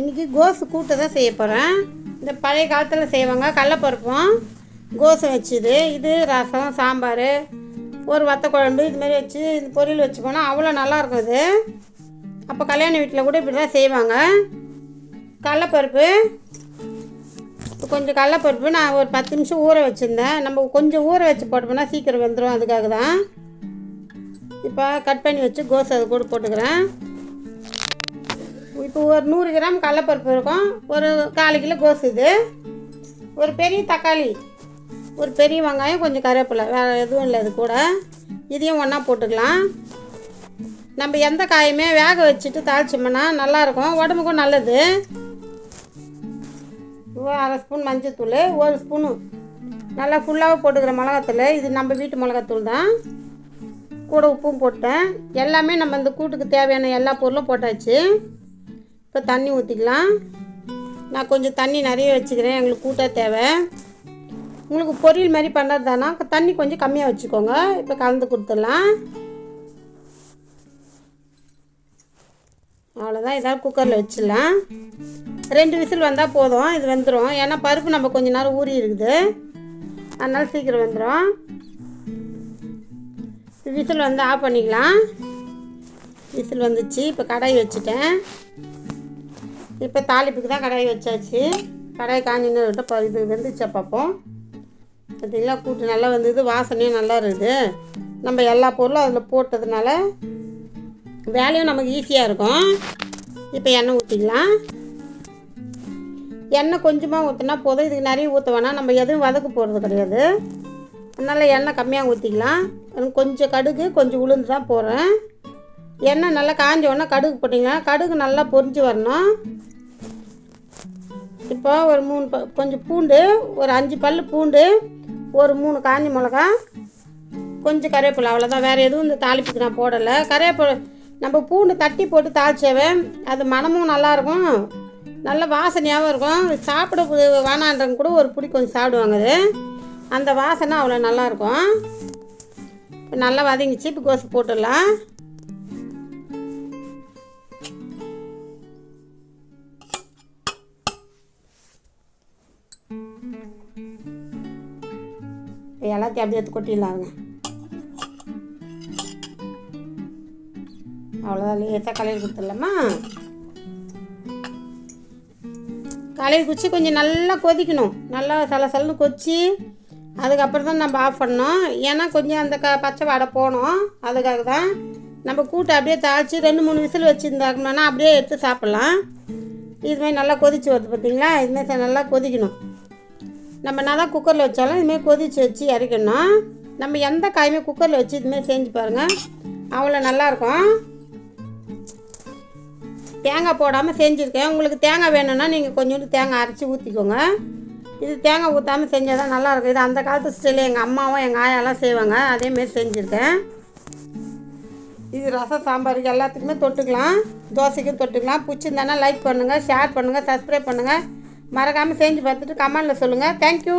இன்றைக்கி கோஸு கூட்டு தான் செய்ய போகிறேன் இந்த பழைய காலத்தில் செய்வாங்க கடலப்பருப்பும் கோசு வச்சுது. இது ரசம் சாம்பார் ஒரு வத்த குழம்பு இதுமாரி வச்சு இந்த பொரியல் வச்சு போனால் அவ்வளோ நல்லாயிருக்கும் இது அப்போ கல்யாண வீட்டில் கூட இப்படி தான் செய்வாங்க. கடலப்பருப்பு இப்போ கொஞ்சம் கடலப்பருப்பு நான் ஒரு பத்து நிமிஷம் ஊற வச்சுருந்தேன். நம்ம கொஞ்சம் ஊற வச்சு போட்டோம்னா சீக்கிரம் வெந்துடும் அதுக்காக தான் இப்போ கட் பண்ணி வச்சு கோஸ் அது கூட போட்டுக்கிறேன். இப்போ ஒரு நூறு கிராம் கடலப்பருப்பு இருக்கும். ஒரு கால் கிலோ கோசு இது. ஒரு பெரிய தக்காளி ஒரு பெரிய வெங்காயம் கொஞ்சம் கருவேப்பிலை வேறு எதுவும் இல்லை இது கூட. இதையும் ஒன்றா போட்டுக்கலாம். நம்ம எந்த காயுமே வேக வச்சுட்டு தாளிச்சோம்னா நல்லாயிருக்கும் உடம்புக்கும் நல்லது. ஒரு அரை ஸ்பூன் மஞ்சத்தூள் ஒரு ஸ்பூனு நல்லா ஃபுல்லாக போட்டுக்கிற மிளகாத்தூள் இது நம்ம வீட்டு மிளகாத்தூள் தான். கூட உப்பும் போட்டேன். எல்லாமே நம்ம இந்த கூட்டுக்கு தேவையான எல்லா பொருளும் போட்டாச்சு. இப்போ தண்ணி ஊற்றிக்கலாம். நான் கொஞ்சம் தண்ணி நிறைய வச்சுக்கிறேன். எங்களுக்கு கூட்டாக தேவை. உங்களுக்கு பொரியல் மாதிரி பண்ணுறதானா தண்ணி கொஞ்சம் கம்மியாக வச்சுக்கோங்க. இப்போ கலந்து கொடுத்துடலாம். அவ்வளோதான் ஏதாவது குக்கரில் வச்சிடலாம். ரெண்டு விசில் வந்தால் போதும். இது வெந்துடும் ஏன்னா பருப்பு நம்ம கொஞ்ச நேரம் ஊறி இருக்குது. அதனால் சீக்கிரம் வெந்துடும் விசில் வந்து ஆஃப் பண்ணிக்கலாம். விசில் வந்துச்சு. இப்போ கடாய் வச்சுட்டேன். இப்போ தாளிப்புக்கு தான் கடாய் வச்சாச்சு. கடாய் காஞ்சின்னு விட்டு ப- இது வெந்துச்சா பார்ப்போம் பார்த்தீங்களா கூட்டு நல்லா வந்தது வாசனையும் நல்லா இருக்குது நம்ம எல்லா பொருளும் அதில் போட்டதுனால வேலையும் நமக்கு ஈஸியாக இருக்கும். இப்போ எண்ணெய் ஊற்றிக்கலாம் எண்ணெய் கொஞ்சமாக ஊற்றினா போதும். இதுக்கு நிறைய ஊற்ற வேணாம் நம்ம எதுவும் வதக்க போகிறது கிடையாது. அதனால் எண்ணெய் கம்மியாக ஊற்றிக்கலாம் எனக்கு கொஞ்சம் கடுகு கொஞ்சம் உளுந்து தான் போடுறேன். எண்ணெய் நல்லா காஞ்ச உடனே கடுகு போட்டிங்கன்னா கடுகு நல்லா பொரிஞ்சு வரணும். இப்போ ஒரு மூணு ப கொஞ்சம் பூண்டு ஒரு அஞ்சு பல் பூண்டு ஒரு மூணு காஞ்ச மிளகா கொஞ்சம் கருவேப்பிலை அவ்வளோதான் வேறு எதுவும் இந்த தாளிப்புக்கு நான் போடலை. கருவேப்பிலை நம்ம பூண்டு தட்டி போட்டு தாளிச்சவே அது மணமும் நல்லாயிருக்கும் நல்ல வாசனையாகவும் இருக்கும். சாப்பிட வேணான்றவங்க கூட ஒரு பிடி கொஞ்சம் சாப்பிடுவாங்க அது. அந்த வாசனை அவ்வளோ நல்லாயிருக்கும் இப்போ நல்லா வதங்கிச்சு. இப்போ கோசு போட்டுடலாம். எல்லாத்தையும் அப்படியே எடுத்து கொட்டிடலாங்க. அவ்வளோதான் லேசாக கலையில் கொடுத்துடலாமா? கலையில் குச்சி கொஞ்சம் நல்லா கொதிக்கணும். நல்லா சல சலன்னு கொச்சி அதுக்கப்புறம் தான் நம்ம ஆஃப் பண்ணோம் ஏன்னா கொஞ்சம் அந்த க பச்சை வாடை போகணும். அதுக்காக தான் நம்ம கூட்டை அப்படியே தாளித்து ரெண்டு மூணு விசில் வச்சுருந்தாக்கணும்னா அப்படியே எடுத்து சாப்பிட்லாம். இதுமாதிரி நல்லா கொதிச்சு வருது பார்த்தீங்களா இதுமாதிரி நல்லா கொதிக்கணும். நம்ம என்ன தான் குக்கரில் வச்சாலும் இதுமாரி கொதித்து வச்சு இறக்கணும் நம்ம எந்த காயுமே குக்கரில் வச்சு இதுமாரி செஞ்சு பாருங்கள் அவ்வளோ நல்லாயிருக்கும் தேங்காய் போடாமல் செஞ்சுருக்கேன். உங்களுக்கு தேங்காய் வேணும்னா நீங்கள் கொஞ்சோண்டு தேங்காய் அரைச்சி ஊற்றிக்கோங்க இது தேங்காய் ஊற்றாமல் செஞ்சால் தான் நல்லாயிருக்கும் இது அந்த காலத்து ஸ்டைலில் எங்கள் அம்மாவும் எங்கள் ஆயாலாம் செய்வாங்க. அதேமாரி செஞ்சுருக்கேன். இது ரசம் சாம்பாருக்கு எல்லாத்துக்குமே தொட்டுக்கலாம். தோசைக்கும் தொட்டுக்கலாம். பிடிச்சிருந்தானா லைக் பண்ணுங்கள் ஷேர் பண்ணுங்கள் சப்ஸ்கிரைப் பண்ணுங்கள் மறக்காமல் செஞ்சு பார்த்துட்டு கமெண்டில் சொல்லுங்கள் தேங்க்யூ